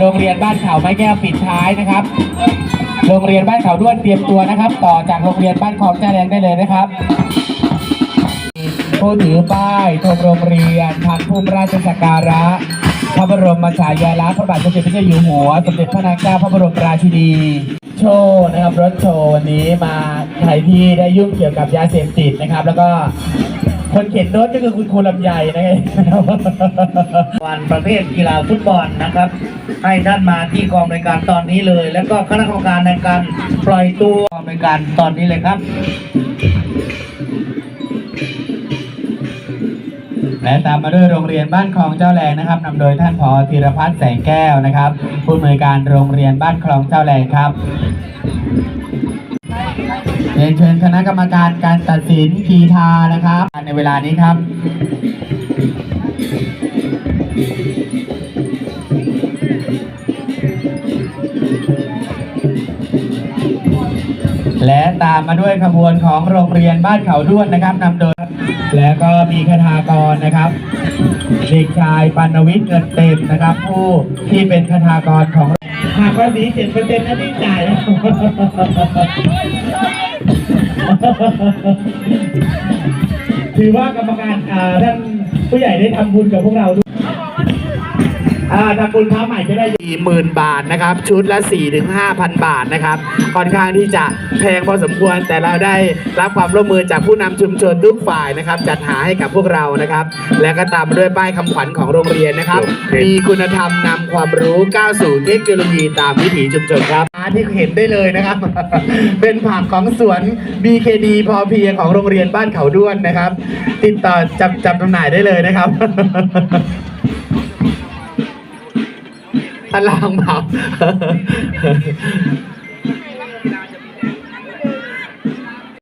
โรงเรียนบ้านเขาไม้แก้วปิดท้ายนะครับ โรงเรียนบ้านเขาด้วนเตรียมตัวนะครับ ต่อจากโรงเรียนบ้านคลองเจ้าแดงได้เลยนะครับผู้ถือป้ายธงโรงเรียนทางภูมิราชสักการะ พระบรมฉายาลักษณ์พระบาทสมเด็จพระเจ้าอยู่หัว สมเด็จพระนางเจ้าพระบรมราชินี โชว์นะครับรถโชว์วันนี้มาใครที่ได้ยุ่งเกี่ยวกับยาเสพติดนะครับ แล้วก็ คนเขียนโน้ตก็คือคุณครูลำไยนะครับวันประเภทกีฬาฟุตบอลนะครับ ให้ท่านมาที่กองบริการตอนนี้เลย แล้วก็คณะกรรมการในการปล่อยตัวกองบริการตอนนี้เลยครับและตามมาด้วยโรงเรียนบ้านคลองเจ้าแรงนะครับนำโดยท่านผอธีรพัฒน์แสงแก้วนะครับ ผู้อำนวยการโรงเรียนบ้านคลองเจ้าแรงครับ เรียนเชิญคณะกรรมการการตัดสินกีฬานะครับ ในเวลานี้ครับและตามมาด้วยขบวนของโรงเรียนบ้านเขาด้วนนะครับนำโดย แล้วก็มีคทากรนะครับ เด็กชายปัณวิทย์เงินเต็มนะครับ ผู้ที่เป็นคทากรของหากภาษีเจ็ดเปอร์เซ็นต์นะที่จ่ายนะ ถือว่ากรรมการอ่าท่านผู้ใหญ่ได้ทำบุญกับพวกเราด้วย ทำบุญค้าใหม่จะได้สี่หมื่นบาทนะครับ ชุดละ4ี่ถึงห้าพันบาทนะครับ ค่อนข้างที่จะแพงพอสมควร แต่เราได้รับความร่วมมือจากผู้นำชุมชนทุกฝ่ายนะครับ จัดหาให้กับพวกเรานะครับ และก็ตามมาด้วยป้ายคำขวัญของโรงเรียนนะครับ มีคุณธรรมนำความรู้ก้าวสู่เทคโนโลยีตามวิถีชุมชนครับที่เห็นได้เลยนะครับ เป็นผักของสวน BKD พอเพียงของโรงเรียนบ้านเขาด้วนนะครับ ติดต่อจับจับจำหน่ายได้เลยนะครับ พลังเผา